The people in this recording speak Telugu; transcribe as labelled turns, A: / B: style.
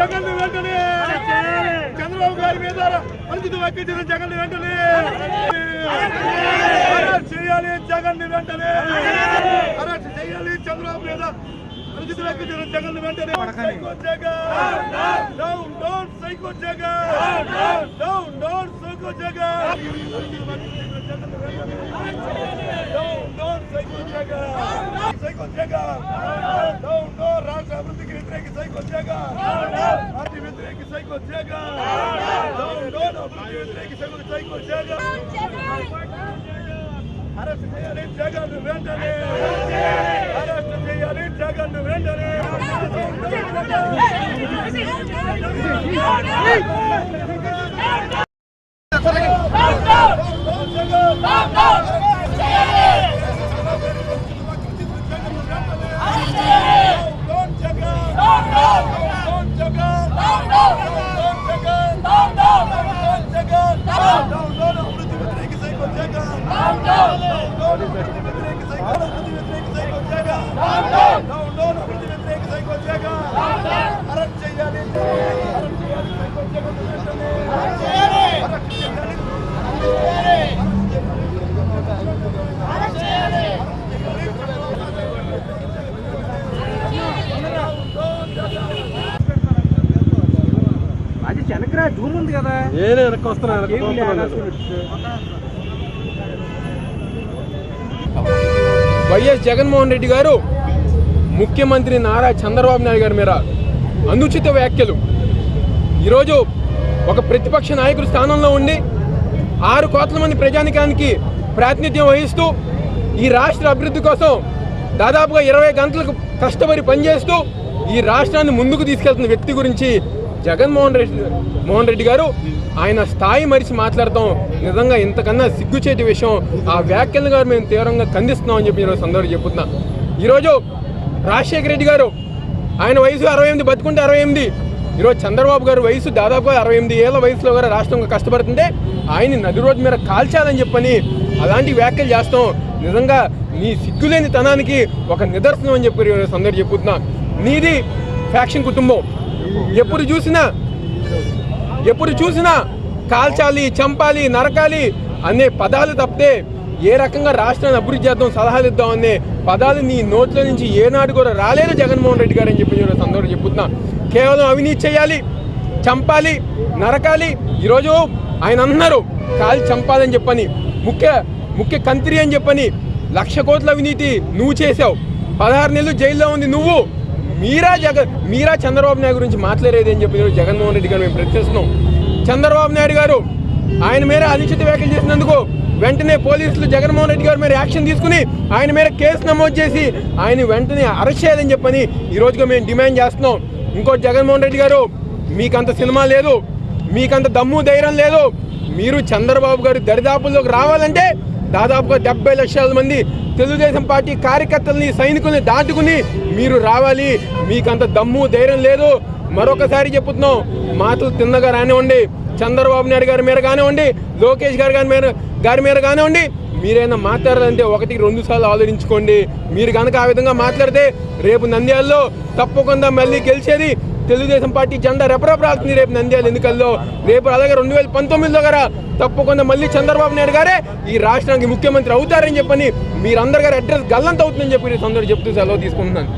A: జగన్ వెంటనే! చంద్రబాబు గారి మీద అనుచిత వ్యాఖ్య జగన్ వెంటనే! అరెస్ట్ చేయాలి జగన్ వెంటనే! అరెస్ట్ చేయాలి చంద్రబాబు మీద అనుచిత వ్యాఖ్య జగన్ వెంటనే! Psycho Jagan down down psycho Jagan down down psycho Jagan down down psycho Jagan psycho Jagan down down అభివృద్ధికి వ్యతిరేక సైకో జగన్ పార్టీ వ్యతిరేక సైకో జగన్ అభివృద్ధి వ్యతిరేక సైకో సైకో అరెస్ట్ చేయాలి జగన్ వెంటనే. అరెస్ట్ చేయాలి జగన్ వెంటనే అరెస్ట్ చేయాలి అరెస్ట్ చేయాలి సైకో జగన్ వెంటనే అరెస్ట్ చేయాలి
B: అది వెనకరా జూమ్ ఉంది కదా.
C: నేనే వెనక్కి వస్తున్నాను
D: వైఎస్ జగన్మోహన్ రెడ్డి గారు ముఖ్యమంత్రి నారా చంద్రబాబు నాయుడు గారి మీద అనుచిత వ్యాఖ్యలు. ఈరోజు ఒక ప్రతిపక్ష నాయకుడి స్థానంలో ఉండి ఆరు కోట్ల మంది ప్రజానికానికి ప్రాతినిధ్యం వహిస్తూ ఈ రాష్ట్ర అభివృద్ధి కోసం దాదాపుగా ఇరవై గంటలకు కష్టపడి పనిచేస్తూ ఈ రాష్ట్రాన్ని ముందుకు తీసుకెళ్తున్న వ్యక్తి గురించి జగన్మోహన్ రెడ్డి మోహన్ రెడ్డి గారు ఆయన స్థాయి మరిచి మాట్లాడటం నిజంగా ఇంతకన్నా సిగ్గుచేటి విషయం ఆ వ్యాఖ్యలు గారు మేము తీవ్రంగా ఖండిస్తున్నామని చెప్పి నేను సందర్భం చెప్తున్నా ఈరోజు రాజశేఖర రెడ్డి గారు ఆయన వయసు అరవై ఎనిమిది బతుకుంటే అరవై ఎనిమిది. ఈరోజు చంద్రబాబు గారు వయసు దాదాపుగా అరవై ఎనిమిది ఏళ్ళ వయసులో కూడా రాష్ట్రం కష్టపడుతుంటే ఆయన నది రోడ్డు మీద కాల్చాలని చెప్పని అలాంటి వ్యాఖ్యలు చేస్తాం. నిజంగా నీ సిగ్గులేని తనానికి ఒక నిదర్శనం అని చెప్పి ఈరోజు చెప్పుతున్నా. నీది ఫ్యాక్షన్ కుటుంబం. ఎప్పుడు చూసినా? ఎప్పుడు చూసినా? కాల్చాలి చంపాలి నరకాలి అనే పదాలు తప్పితే ఏ రకంగా రాష్ట్రాన్ని అభివృద్ధి చేద్దాం సలహాలు ఇద్దాం అనే పదాలు నీ నోట్ల నుంచి ఏనాడు కూడా రాలేదు జగన్మోహన్ రెడ్డి గారు అని చెప్పి నేను సందర్భం చెప్తున్నా కేవలం అవినీతి చేయాలి చంపాలి నరకాలి. ఈరోజు ఆయన అన్నారు కాల్చి చంపాలని చెప్పని ముఖ్య ముఖ్య కంత్రి అని చెప్పని లక్ష కోట్ల అవినీతి నువ్వు చేసావు పదహారు నెలలు జైల్లో ఉంది నువ్వు. మీరా జగన్ మీరా చంద్రబాబు నాయుడు గురించి మాట్లాడేది అని చెప్పి జగన్మోహన్ రెడ్డి గారు మేము ప్రశ్నిస్తున్నాం. చంద్రబాబు నాయుడు గారు ఆయన మీద అనుచిత వ్యాఖ్యలు చేసినందుకు వెంటనే పోలీసులు జగన్మోహన్ రెడ్డి గారి మీద యాక్షన్ తీసుకుని ఆయన మీద కేసు నమోదు చేసి ఆయన వెంటనే అరెస్ట్ చేయాలని చెప్పని ఈరోజుగా మేము డిమాండ్ చేస్తున్నాం. ఇంకోటి జగన్మోహన్ రెడ్డి గారు మీకంత సినిమా లేదు మీకంత దమ్ము ధైర్యం లేదు మీరు చంద్రబాబు గారు దరిదాపుల్లోకి రావాలంటే దాదాపుగా డెబ్బై లక్షల మంది తెలుగుదేశం పార్టీ కార్యకర్తల్ని సైనికుల్ని దాటుకుని మీరు రావాలి. మీకంత దమ్ము ధైర్యం లేదు. మరొకసారి చెప్తున్నాం మాటలు తిన్నగా రానివ్వండి. చంద్రబాబు నాయుడు గారి మీద కానివ్వండి లోకేష్ గారి గారి మీద గారి మీద కానివ్వండి మీరైనా మాట్లాడాలంటే ఒకటికి రెండు సార్లు ఆలోచించుకోండి. మీరు కనుక ఆ విధంగా మాట్లాడితే రేపు నంద్యాలలో తప్పకుండా మళ్ళీ గెలిచేది తెలుగుదేశం పార్టీ జెండా రెపరెపరాల్సింది రేపు నంద్యాల ఎన్నికల్లో. రేపు అలాగే రెండు వేల పంతొమ్మిదిలో గారా తప్పకుండా మళ్ళీ చంద్రబాబు నాయుడు గారే ఈ రాష్ట్రానికి ముఖ్యమంత్రి అవుతారని చెప్పని మీరందరు గారు అడ్రస్ గల్లంత అవుతుందని చెప్పి ఈ చెప్తూ సెలవు తీసుకుంటున్నాను.